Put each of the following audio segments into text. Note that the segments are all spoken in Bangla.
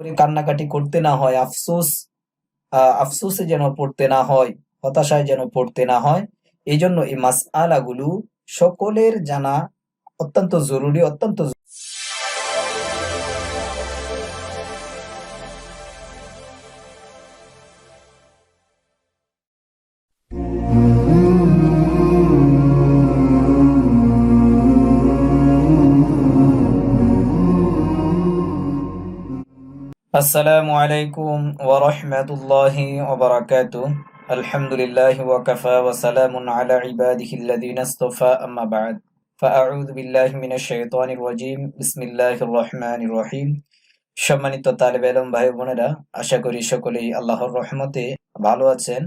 কান্নাকাটি করতে না হয়, আফসোস আফসোসে যেন পড়তে না হয়, হতাশায় যেন পড়তে না হয় এই জন্য এই মাস আলাগুলো সকলের জানা অত্যন্ত জরুরি, অত্যন্ত আসসালামু আলাইকুম ওয়া রাহমাতুল্লাহি ওয়া বারাকাতুহু। আলহামদুলিল্লাহি ওয়া কাফা ওয়া সালামুন আলা ইবাদিহিল্লাযিনা ইসতাফা আম্মা বা'দ। ফাআউযু বিল্লাহি মিনাশ শাইতানির রাজীম। বিসমিল্লাহির রহমানির রহিম। সম্মানিত তালিবে ইলম ভাই বোনেরা, আশা করি সকলেই আল্লাহর রহমতে ভালো আছেন।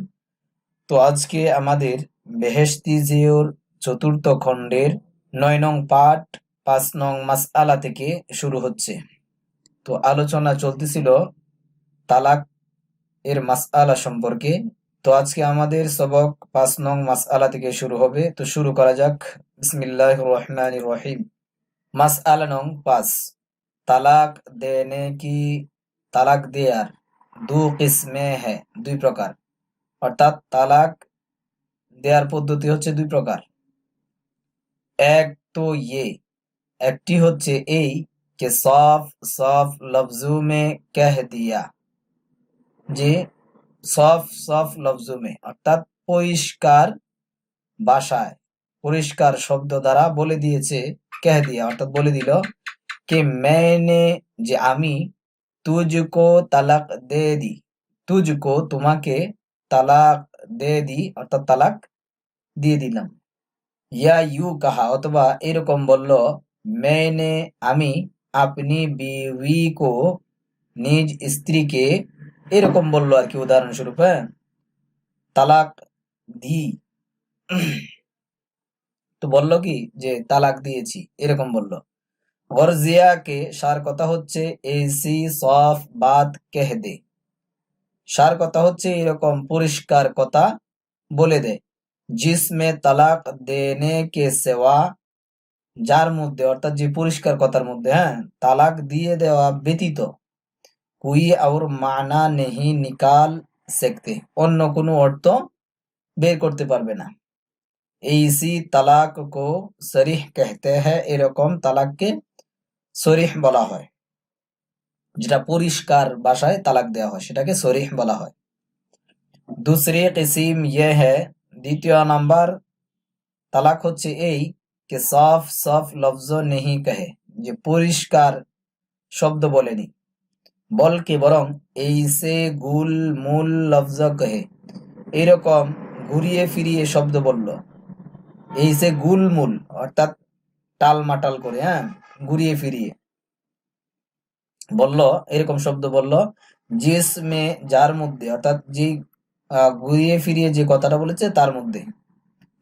তো আজকে আমাদের বেহেশতি জিওর চতুর্থ খণ্ডের নয় নং পাঠ, পাঁচ নং মাসআলা থেকে শুরু হচ্ছে। তো আলোচনা চলতেছিল তালাক এর মাসআলা সম্পর্কে। তো আজকে আমাদের সবক পাঁচ নং মাসআলা থেকে শুরু হবে। তো শুরু করা যাক। বিসমিল্লাহ রহমান রহিম। মাসআলা নং পাঁচ। তালাক দেনে কি? তালাক দেয়ার। দু কিসমে হ্যাঁ দুই প্রকার। অর্থাৎ তালাক দেয়ার পদ্ধতি হচ্ছে দুই প্রকার। এক তো ইয়ে একটি হচ্ছে এই कि साफ साफ लफ्जों में कह दिया যে সফ সফ লফজু মে অর্থাৎ পরিষ্কার ভাষায় পরিষ্কার শব্দ দ্বারা বলে দিয়েছে কহ দিয়া অর্থাৎ বলে দিল कि मैंने যে আমি তুজকো তালাক দে দি তুজকো তোমাকে তালাক দে দি অর্থাৎ তালাক দিয়ে দিলাম ইয়া ইউ কাহা অথবা এরকম বলল मैंने আমি আপনি বিবি কো নিজ স্ত্রীকে এরকম বলল আর কি, উদাহরণস্বরূপ হ্যাঁ? তালাক দি। তো বলল কি যে, তালাক দিয়েছি, এরকম বলল। গরজিয়াকে সার কথা হচ্ছে এসি সফ বাদ কেহ দে। সার কথা হচ্ছে এরকম পরিষ্কার কথা বলে দে। জিসমে তালাক দেনে কে সেওয়া যার মধ্যে, অর্থাৎ যে পরিষ্কার কথার মধ্যে হ্যাঁ তালাক দিয়ে দেওয়া ব্যতীত কুই আউর মানা নেহি নিকাল সেকতে, অন্য কোনো অর্থ বের করতে পারবে না। এইসি তালাক কো সরিহ কেহতে হ্যাঁ এরকম তালাককে সরিহ বলা হয়। যেটা পরিষ্কার ভাষায় তালাক দেওয়া হয়, সেটাকে সরিহ বলা হয়। দুসরি কিসিম ইয়ে হ্যাঁ দ্বিতীয় নাম্বার তালাক হচ্ছে এই কে সফ সফ লফজ নেহি কহে যে পরিষ্কার শব্দ বলেনি বলকে বরং এই সে গুল মূল লফজ কহে এরকম ঘুরিয়ে ফিরিয়ে শব্দ বলল এই সে গুল মূল অর্থাৎ টাল মাটাল করে হ্যাঁ ঘুরিয়ে ফিরিয়ে বলল এরকম শব্দ বলল জিসমে যার মধ্যে অর্থাৎ যে ঘুরিয়ে ফিরিয়ে যে কথাটা বলেছে, তার মধ্যে।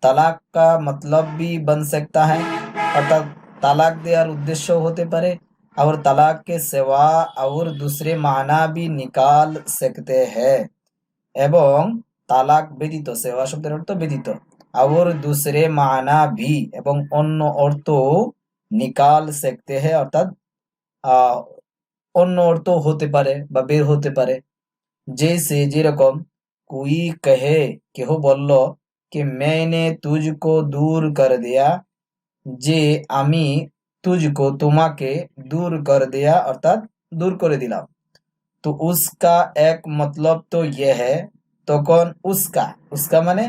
তালাক का मतलब भी बन सकता है অর্থাৎ তালাক দেওয়ার উদ্দেশ্য হতে পারে और तलाक के सिवा और दूसरे माना भी निकाल सकते हैं এবং তালাক ব্যতীত সেবা শব্দের অর্থ ব্যতীত और दूसरे माना भी এবং অন্য অর্থ নিকাল सकते हैं অর্থাৎ আহ, অন্য অর্থ হতে পারে বা বের হতে পারে जैसे যেরকম कोई कहे কেহ বলল कि मैंने तुझको दूर कर दिया যে আমি তুজকো তোমাকে দূর কর দেয়া অর্থাৎ দূর করে দিলাম তো উসকা এক মতলব তো ইয়ে है তখন উসকা উসকা মানে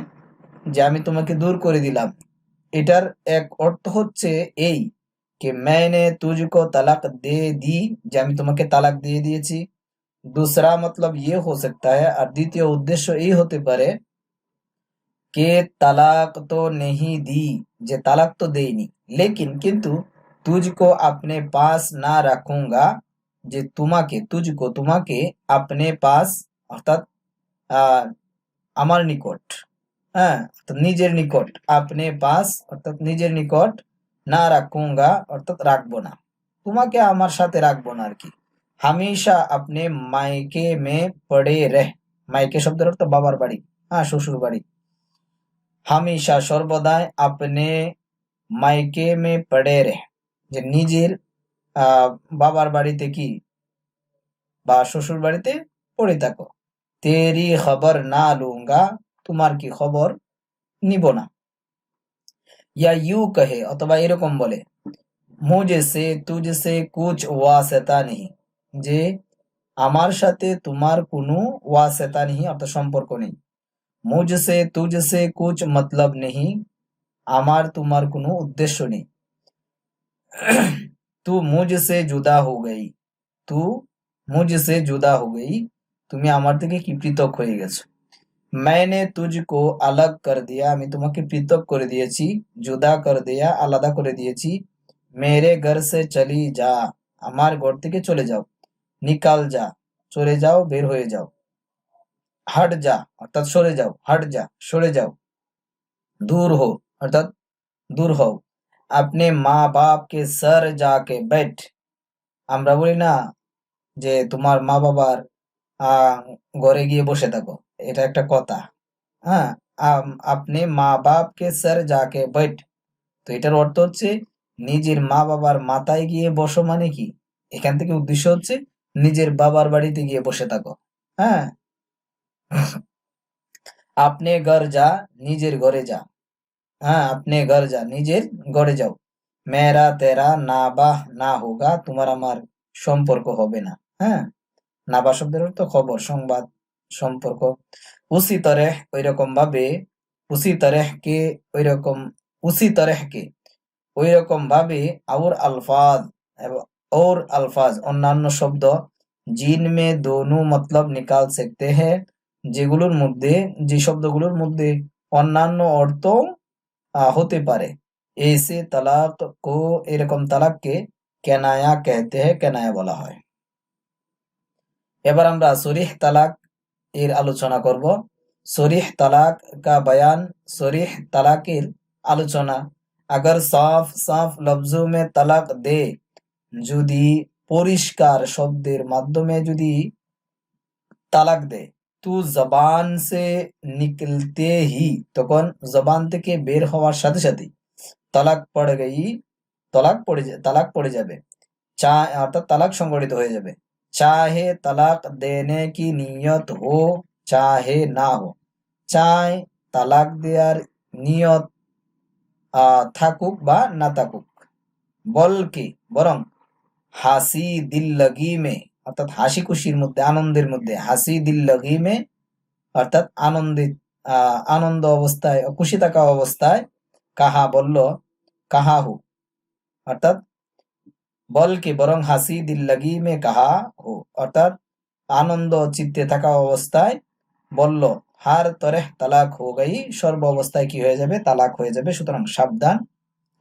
যে আমি তোমাকে দূর করে দিলাম এটার এক অর্থ হচ্ছে এই कि मैंने तुझको तलाक दे दी যে আমি তোমাকে তালাক দিয়ে দিয়েছি दूसरा मतलब ये हो सकता है আর দ্বিতীয় উদ্দেশ্য এই হতে পারে কে তালাক তো নেহি দি যে তালাক তো দেইনি লেকিন কিন্তু তুজকো আপনে পাস না রাখুঙ্গা যে তোমাকে তুজকো তোমাকে আপনে পাস অর্থাৎ আহ, আমার নিকট হ্যাঁ অর্থাৎ নিজের নিকট আপনে পাস অর্থাৎ নিজের নিকট না রাখুঙ্গা অর্থাৎ রাখব না তোমাকে আমার সাথে রাখব না আর কি হামেশা আপনি মাইকে মে পড়ে রেহ মাইকে শব্দের অর্থ বাবার বাড়ি হ্যাঁ শ্বশুর বাড়ি হামেশা সর্বদাই আপনি মাইকে মে পড়ে রে যে নিজের বাবার বাড়িতে কি বা শ্বশুর বাড়িতে পড়ে থাকো তেরি খবর না লুঙ্গা তোমার কি খবর নিব না ইয়া ইউ কহে অথবা এরকম বলে মুঝে তুঝসে কুছ ওয়াসেতা নেই যে আমার সাথে তোমার কোনো ওয়াসেতা নেই অর্থাৎ সম্পর্ক নেই মুঝসে তুঝসে কুছ মতলব নেই আমার তোমার কোনো উদ্দেশ্য নেই তু মুঝসে জুদা হো গই তু মুঝসে জুদা হো গই তুমি আমার থেকে কি পৃথক হয়ে গেছো मैंने तुझको अलग कर दिया আমি তোমাকে পৃথক করে দিয়েছি জুদা কর দিয়া আলাদা করে দিয়েছি মেরে ঘর সে চলি যা আমার ঘর থেকে চলে যাও নিকাল যা চলে যাও বের হয়ে যাও হাট যা, অর্থাৎ সরে যাও, হাট যা, সরে যাও। দূর হো অর্থাৎ দূর হও। আপনি মা বাপকে সর যাকে বেট আমরা বলি না যে তোমার মা বাবার ঘরে গিয়ে বসে থাকো, এটা একটা কথা। হ্যাঁ আপনি মা বাপকে স্যার যাকে বেট তো এটার অর্থ হচ্ছে নিজের মা বাবার মাথায় গিয়ে বসো মানে কি? এখান থেকে উদ্দেশ্য হচ্ছে নিজের বাবার বাড়িতে গিয়ে বসে থাকো। হ্যাঁ আপনি ঘর যা নিজের ঘরে যা হ্যাঁ আপনি ঘর যা নিজের ঘরে যাও মেরা তেরা না বাহ না হোগা তোমার আমার সম্পর্ক হবে না হ্যাঁ নাবা শব্দের অর্থ খবর সংবাদ সম্পর্ক উসি তরেহ ওই রকম ভাবে উসি তরেহ কে ওই রকম উসি তরেহ কে ওই রকম ভাবে और अल्फाज एवं- और अल्फाज অন্যান্য শব্দ জিন মে দোনো মতলব নিকাল सकते हैं যেগুলোর মধ্যে, যে শব্দগুলোর মধ্যে অন্যান্য অর্থ হতে পারে। এসে তালাক কো, এরকম তালাককে কেনায়া কেতে হ্যাঁ কেনায়া বলা হয়। এবার আমরা সরিহ তালাক এর আলোচনা করব। সরিহ তালাক কা বয়ান, সরিহ তালাকের আলোচনা। আগর সাফ সাফ লফজু মে তালাক দে। যদি পরিষ্কার শব্দের মাধ্যমে যদি তালাক দেয় তু জবান সে নিকলতে হি তখন জবান থেকে বের হওয়ার সাথে সাথে তালাক পড়ে গেই তালাক পড়ে তালাক পড়ে যাবে চা অর্থাৎ তালাক সংগঠিত হয়ে যাবে চাহে তালাক দেনে কি নিয়ত হো চাহে না হো চায় তালাক দেওয়ার নিয়ত থাকুক বা না থাকুক বলকে বরং হাসি দিল লগি মে অর্থাৎ হাসি খুশির মধ্যে, আনন্দের মধ্যে হাসি দিল লগি মে অর্থাৎ আনন্দিত আনন্দ অবস্থায়, খুশি থাকা অবস্থায় কাহা বলল, কাহা হু? অর্থাৎ বলকে বরং হাসি দিল লগি মে কাহা হু? অর্থাৎ আনন্দ চিত্তে থাকা অবস্থায় বলল, হার তরেহ তালাক হো গাই, সর্ব অবস্থায় কি হয়ে যাবে? তালাক হয়ে যাবে। সুতরাং সাবধান।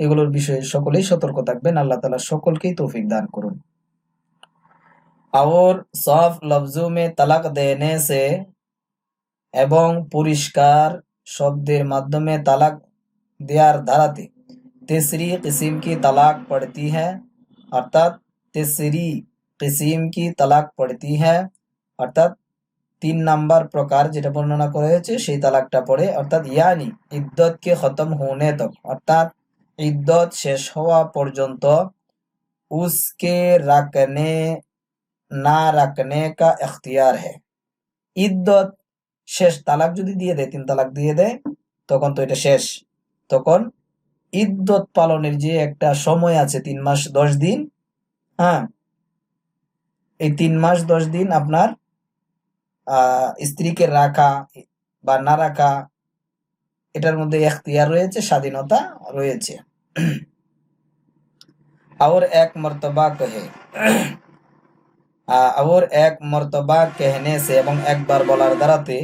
এগুলোর বিষয়ে সকলেই সতর্ক থাকবেন। আল্লাহ তালা সকলকেই তৌফিক দান করুন। और साफ लफ्जों में তালাক দেনে সে এবং পরিষ্কার শব্দের মাধ্যমে তালাক দেওয়ার ধারাতে तेसरी किस्म की तलाक पड़ती है अर्थात तेसरी किस्म की तलाक पड़ती है অর্থাৎ তিন নাম্বার প্রকার যেটা বর্ণনা করা হয়েছে সেই তালাকটা পড়ে অর্থাৎ ইয়ানি ইদ্দত কে খতম হোনে তক অর্থাৎ ইদ্দত শেষ হওয়া পর্যন্ত উসকে রাখনে না রাখনে কা এখতিয়ার হে। ইদ্যত শেষ তালাক যদি দিয়ে দেয়, তিন তালাক দিয়ে দেয়, তখন তো এটা শেষ। তখন ইদ্যত পালনের যে একটা সময় আছে, তিন মাস দশ দিন হ্যাঁ এই তিন মাস দশ দিন আপনার স্ত্রীকে রাখা বা না রাখা, এটার মধ্যে এখতিয়ার রয়েছে, স্বাধীনতা রয়েছে। আর এক মর্তবা কহে। और এক মর্তবা कहने से এবং একবার বলার দ্বারাতে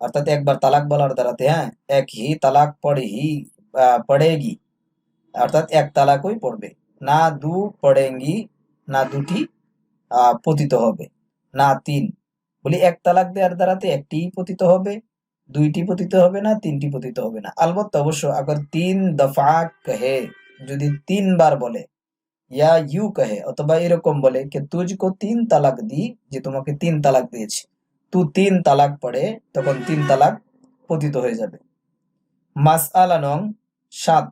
অর্থাৎ একবার তালাক বলার দ্বারাতে হ্যাঁ এক হি তালাক পড়ে হি আহ, পড়েগি অর্থাৎ এক তালাকই পড়বে না দু পড়েঙ্গি না দুটি আহ, পতিত হবে না তিন বলি এক তালাক দেওয়ার দ্বারাতে একটি পতিত হবে দুইটি পতিত হবে না তিনটি পতিত হবে না আলবত্ত অবশ্য আগর তিন দফা কহে যদি তিনবার বলে ইয়া ইউ কহে অথবা এরকম বলে কে তুজকো তিন তালাক দি যে তোমাকে তিন তালাক দিয়েছি তু তিন তালাক পড়ে তখন তিন তালাক পতিত হয়ে যাবে মাসআলা নং সাত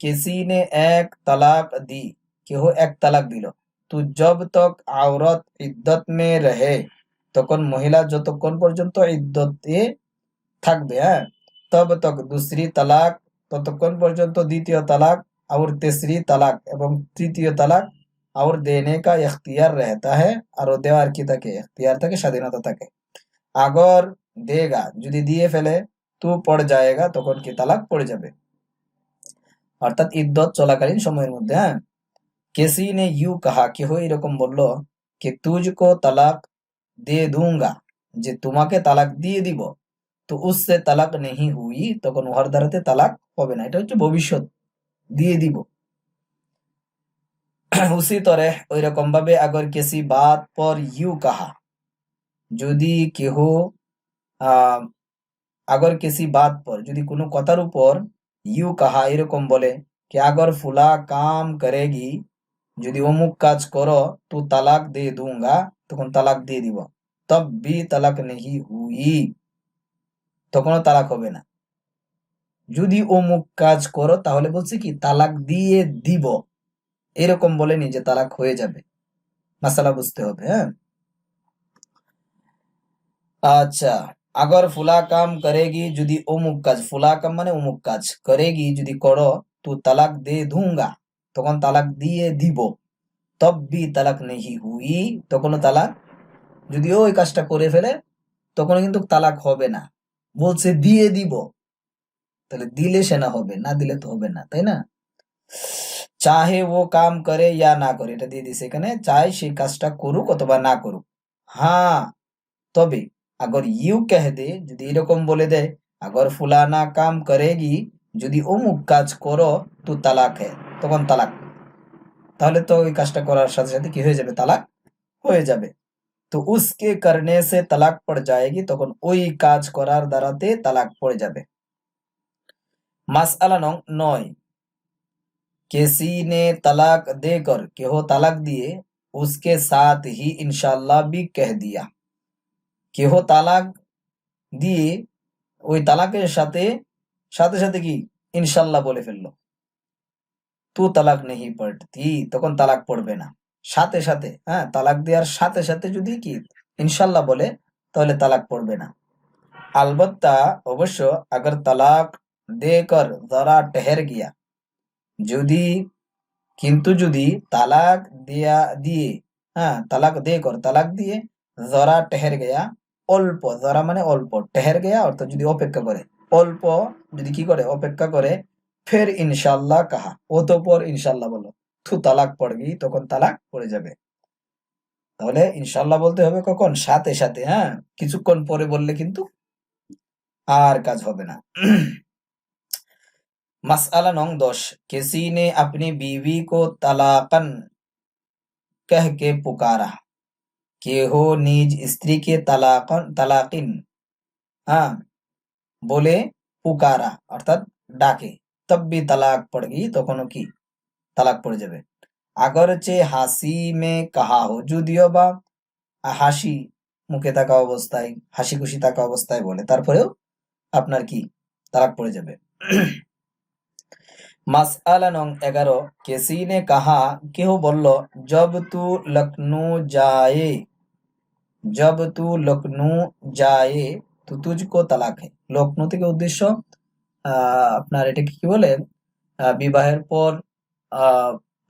কিসি নে এক তালাক দি কেহ এক তালাক দিল তো জব তক আওরত ইদ্দত মে রহে তখন মহিলা যতক্ষণ পর্যন্ত ইদ্দতে থাকবে হ্যাঁ তব তক দুসরি তালাক ততক্ষণ পর্যন্ত দ্বিতীয় তালাক और तीसरी তালাক এবং তৃতীয় তালাক और देने का इख्तियार रहता है আর ও দেওয়ার কি থাকে ইখতিয়ার থাকে স্বাধীনতা থাকে আগর দেগা যদি দিয়ে ফেলে তু পড় যায়গা তখন কি তালাক পড়ে যাবে অর্থাৎ ইদ্দত চলাকালীন সময়ের মধ্যে হ্যাঁ কেসি নে ইউ কাহা কেহ এরকম বলল कि तुझको তালাক দে दूंगा যে তোমাকে তালাক দিয়ে দিব তো উসসে তালাক নেহি হুই তখন উহার দ্বারাতে তালাক হবে না এটা হচ্ছে ভবিষ্যৎ দিয়ে দিব। উসি তরে ভাবে আগর কেসি বাত পর ইউ কাহা। যদি কেহ আগর কেসি বাত পর, যদি কোনো কথার উপর ইউ কাহা এরকম বলে কি আগর ফুলা কাম করেগি, যদি অমুক কাজ করো তো তালাক দিয়ে দুঙ্গা, তখন তালাক দিয়ে দিব। তব বি তালাক নেহি হুই, তখনও তালাক হবে না। যদি অমুক কাজ করো, তাহলে বলছে কি, তালাক দিয়ে দিব। এরকম বলেনি যে তালাক হয়ে যাবে। মাসালা বুঝতে হবে হ্যাঁ? আচ্ছা আগর ফুলা কাম করেগি যদি অমুক কাজ, ফুলা কাম মানে অমুক কাজ। করেগি যদি করো, তো তালাক দে দুঙ্গা। তখন তালাক দিয়ে দিব। তব বি তালাক নেহি হুই, তখনও তালাক। যদি ওই কাজটা করে ফেলে তখন কিন্তু তালাক হবে না। বলছে দিয়ে দিব। তাহলে দিলে সে না হবে, না দিলে তো হবে না, তাই না? চাহে ও কাম করে ইয়া না করে, এটা দিয়ে দিছে এখানে চাই সেই কাজটা করুক অথবা না করুক। হ্যাঁ তবে আগর ইউ কহ দে, যদি এরকম বলে দেয় আগর ফুলানা কাম করেগি, যদি অমুক কাজ করো, তো তালাক হ্যাঁ তখন তালাক। তাহলে তো ওই কাজটা করার সাথে সাথে কি হয়ে যাবে? তালাক হয়ে যাবে। তো উসকে করনে সে তালাক পড় যায়গি, তখন ওই কাজ করার দ্বারাতে তালাক পড়ে যাবে। মাসআলা নং নয় किसी ने तलाक देकर केहो তালাক দিয়ে उसके साथ ही इंशाल्लाह भी कह दिया কেহ তালাক দিয়ে ওই তালাকের সাথে সাথে সাথে কি ইনশাল্লাহ বলে ফেললো তু তালাক নেহি পড়তি তখন তালাক পড়বে না সাথে সাথে হ্যাঁ তালাক দেওয়ার সাথে সাথে যদি কি ইনশাল্লাহ বলে তাহলে তালাক পড়বে না আলবত্তা অবশ্য আগর তালাক দেকর জরা টেহের গিয়া। যদি, কিন্তু যদি তালাক দেয়া দিয়ে হ্যাঁ তালাক দে কর তালাক দিয়ে জরা টেহের গেয়া, অল্প জরা মানে অল্প টেহের গেয়া অর্থাৎ যদি অপেক্ষা করে, অল্প যদি কি করে, অপেক্ষা করে, ফের ইনশাল্লাহ কাহা? অতপর ইনশাল্লাহ বলো, থু, তালাক পড়বি, তখন তালাক পড়ে যাবে। তাহলে ইনশাল্লাহ বলতে হবে কখন? সাথে সাথে হ্যাঁ কিছুক্ষণ পরে বললে কিন্তু আর কাজ হবে না। मसला नौ दस किसी ने अपनी बीवी को तलाकन कह के पुकारा के हो निज स्त्री के तलाकन तलाकिन हाँ बोले पुकारा अर्थात डाके तब भी तलाक पड़ गई तो कोनो की তালাক পড়ে যাবে আগরচে হাসি মে কাহা হো যদিও বা হাসি মুখে থাকা অবস্থায় হাসি খুশি থাকা অবস্থায় বলে তারপরেও আপনার কি তালাক পড়ে যাবে মাসআলা নং এগারো কেসি নে কাহা, কেহ বলল, জব তু লখনউ যায়। জব তু লখনউ যায়। তো তুজকো তালাক হে। লখনউ থেকে উদ্দেশ্য? আপনার এটাকে কি বলে? বিবাহের পর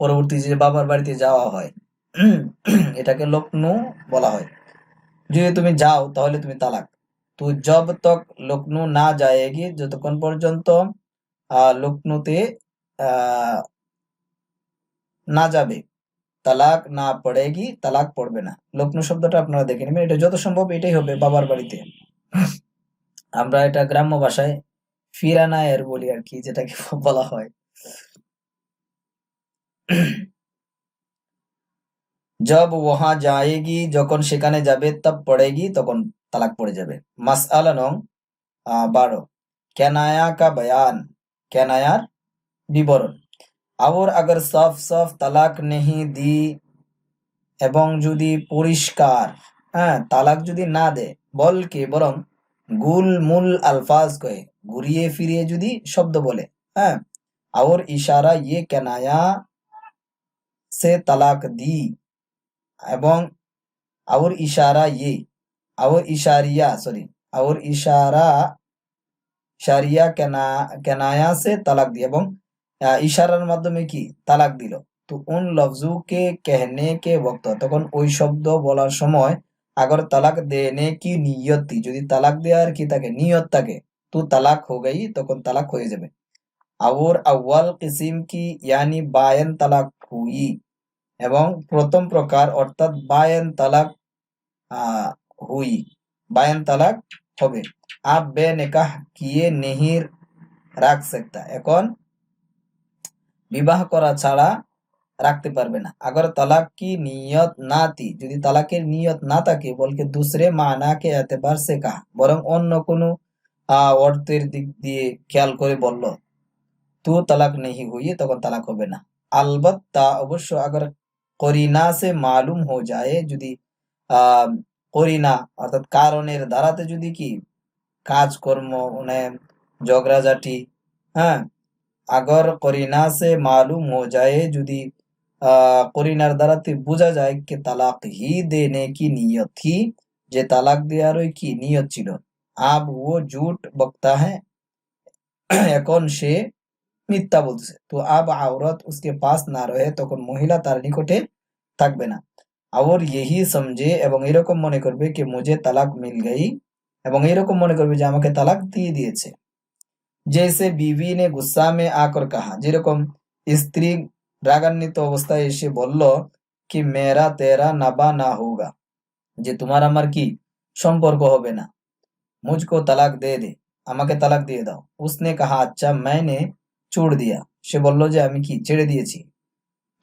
পরবর্তী যে বাবার বাড়িতে যাওয়া হয়, এটাকে লখনউ বলা হয়। যদি তুমি যাও, তাহলে তুমি তালাক। তো জব তক লখনউ না যায়গি, যতক্ষণ পর্যন্ত আহ না যাবে। তালাক না পড়ে পড়েগি তালাক পড়বে না। লখনউ শব্দটা আপনারা দেখে নেবেন। এটা যত সম্ভব এটাই হবে বাবার বাড়িতে। আমরা এটা গ্রাম্য ভাষায় ফিরানা এর বলি আর কি যেটাকে বলা হয়। জব ওহা যায়গি যখন সেখানে যাবে তব পড়েগি তখন তালাক পড়ে যাবে। মাসআলা নং আহ, বারো। কেনায়া কা বয়ান। কেনায়ার বিবরণ और अगर साफ साफ তালাক नहीं दी এবং যদি পরিষ্কার হ্যাঁ তালাক যদি না দেয় বলকে বরং গুল মূল আলফাজ কয়ে ঘুরিয়ে ফিরিয়ে যদি শব্দ বলে হ্যাঁ और इशारा ये কেনায়া সে তালাক দি এবং और इशारा ये और इशारिया सॉरी और इशारा ইশারিয়া কেনা কেনায়া সে তালাক দিয়ে এবং আহ, ইশারার মাধ্যমে কি তালাক দিল? তো উন লফজু কে কেহনে কে বক্ত? তখন ওই শব্দ বলার সময় আগর তালাক দেনে কি নিয়তি? যদি তালাক দেওয়ার কি থাকে, নিয়ত থাকে, তো তালাক হো গেই তখন তালাক হয়ে যাবে। আউর আউয়াল কিসিম কি, ইয়ানি বায়েন তালাক হুই? এবং প্রথম প্রকার অর্থাৎ বায়েন তালাক হুই, বায়েন তালাক হবে। আপ বে নেকাহ কিয়ে নেহির রাখ সেকতা। এখন বিবাহ করা ছাড়া রাখতে পারবে না। আগর তালাক কি নিয়ত না তি। যদি তালাকের নিয়ত না থাকে, বলকে দুসরে মা না কে এতে পারছে কা বরং অন্য কোনো অর্থের দিক দিয়ে খেয়াল করে বলল, তু তালাক নেহি হইয়ে তখন তালাক হবে না। আলবত্তা অবশ্য আগর করিনা সে মালুম হো যায় যদি করিনা, অর্থাৎ কারণের দ্বারাতে যদি কি, কাজকর্ম মানে ঝগড়াঝাটি হ্যাঁ আগর করিনা সে মালুম হো যায়, যদি করিনার দ্বারা বোঝা যায় কে তালাক হি দেনে কি নিয়ত হি, যে তালাক দেওয়ার ওই কি নিয়ত ছিল। আব ও জুট বক্তা হ্যাঁ এখন সে মিথ্যা বলছে তো আব আওরত উসকে পাস না রয়ে তখন মহিলা তার নিকটে থাকবে না। আওর ইহি সমঝে এবং এরকম মনে করবে কি, মুঝে তালাক মিল গেই এবং এরকম মনে করবে যে, আমাকে তালাক দিয়ে দিয়েছে। जैसे बीवी ने गुस्सा में आकर कहा যেরকম স্ত্রী রাগান্বিত অবস্থায় এসে বলল কি মেরা তেরা নাবা না হোগা যে তোমার আমার কি সম্পর্ক হবে না মুঝকো তালাক দে দে আমাকে তালাক দিয়ে দাও उसने कहा अच्छा मैंने छोड़ दिया সে বলল যে আমি কি ছেড়ে দিয়েছি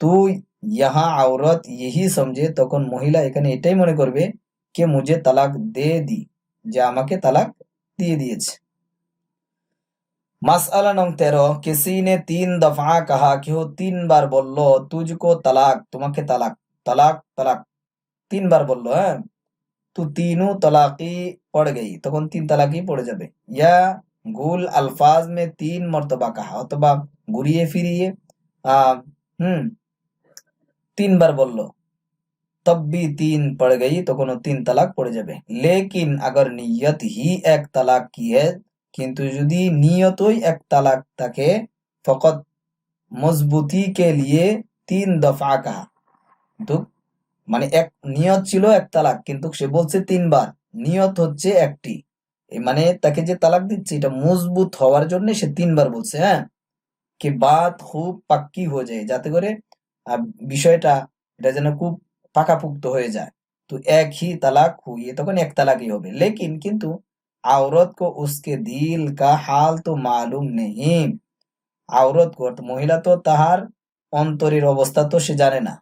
তুই ইহা আওরত ইহি সমঝে তখন মহিলা এখানে এটাই মনে করবে কে মুঝে তালাক দে দি যে আমাকে তালাক দিয়ে দিয়েছে মাসআলা নং তেরো কিসি নে তিন দফা কাহা কেউ তিনবার বলল তুজকো তালাক তোমাকে তালাক তালাক তালাক তিনবার বললো হ্যাঁ তো তিনও তলাকি পড় গই তখন তিন তালাকি পড়ে যাবে ইয়া গুল আলফাজ মে তিন মর্তবা কাহা অথবা ঘুরিয়ে ফিরিয়ে আহ হুম তিনবার বলল तब भी तीन पड़ गई तो कोनो तीन तलाक पड़ যাবে लेकिन अगर नियत ही एक तलाक की है কিন্তু যদি নিয়তই এক তালাক থাকে, ফকত মজবুতি কে লিয়ে তিন দফা কাহা কিন্তু মানে এক নিয়ত ছিল এক তালাক, কিন্তু সে বলছে তিনবার। নিয়ত হচ্ছে একটি। মানে তাকে যে তালাক দিচ্ছে, এটা মজবুত হওয়ার জন্য সে তিনবার বলছে হ্যাঁ? কি বাত খুব পাক্কি হয়ে যায়, যাতে করে বিষয়টা, এটা যেন খুব পাকাপুক্ত হয়ে যায়। তো একই তালাক হুই তখন এক তালাকই হবে। লেকিন কিন্তু আওরত কো উসকে দিল কা হাল তো মালুম নেই আওরত কো অর্থাৎ মহিলা তো তাহার অন্তরের অবস্থা তো সে জানে না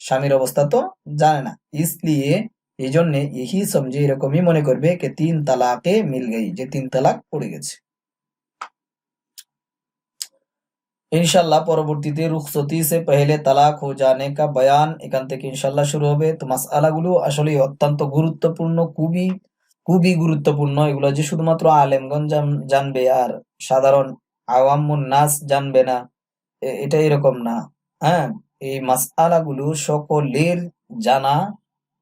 স্বামীর অবস্থা তো জানে না। ইসলিয়ে এই জন্য ইহি সমঝে এরকমই মনে করবে কে তিন তালাকে মিল গই যে তিন তালাক পড়ে গেছে। ইনশাল্লাহ পরবর্তীতে রুখসতি সে পহলে তালাক হো জানে কা বয়ান এখান থেকে ইনশাল্লাহ শুরু হবে। তো মাসআলাগুলো আসলে অত্যন্ত গুরুত্বপূর্ণ, খুবই খুবই গুরুত্বপূর্ণ। এগুলো যে শুধুমাত্র আলেমগঞ্জ জানবে আর সাধারণ আওয়ামুন নাস জানবে না। এটা এরকম না। হ্যাঁ এই মাসআলাগুলো সকলের জানা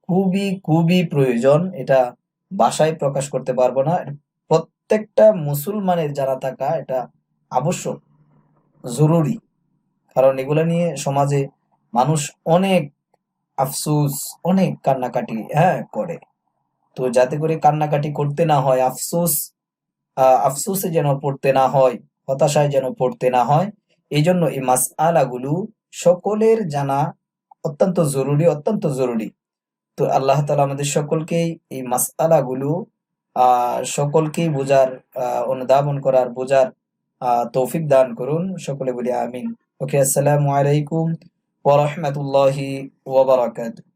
খুবই খুবই প্রয়োজন। এটা বাসায় প্রকাশ করতে পারব না। প্রত্যেকটা মুসলমানের জানা থাকা এটা আবশ্যক, জরুরি। কারণ এগুলা নিয়ে সমাজে মানুষ অনেক আফসোস, অনেক কান্নাকাটি হ্যাঁ করে। তো যাতে করে কান্নাকাটি করতে না হয়, আফসোস আফসোসে যেন পড়তে না হয়, হতাশায় যেন পড়তে না হয় এই জন্য এই মাস আলাগুলো সকলের জানা অত্যন্ত জরুরি অত্যন্ত জরুরি। তো আল্লাহ তালা আমাদের সকলকেই এই মাসআলাগুলো, আহ, সকলকেই বোঝার, আহ, অনুধাবন করার, বোঝার তৌফিক দান করুন। সকলে বলি আমিন। ওকে, আসসালামু আলাইকুম ওয়া রাহমাতুল্লাহি ওয়া বারাকাতুহু।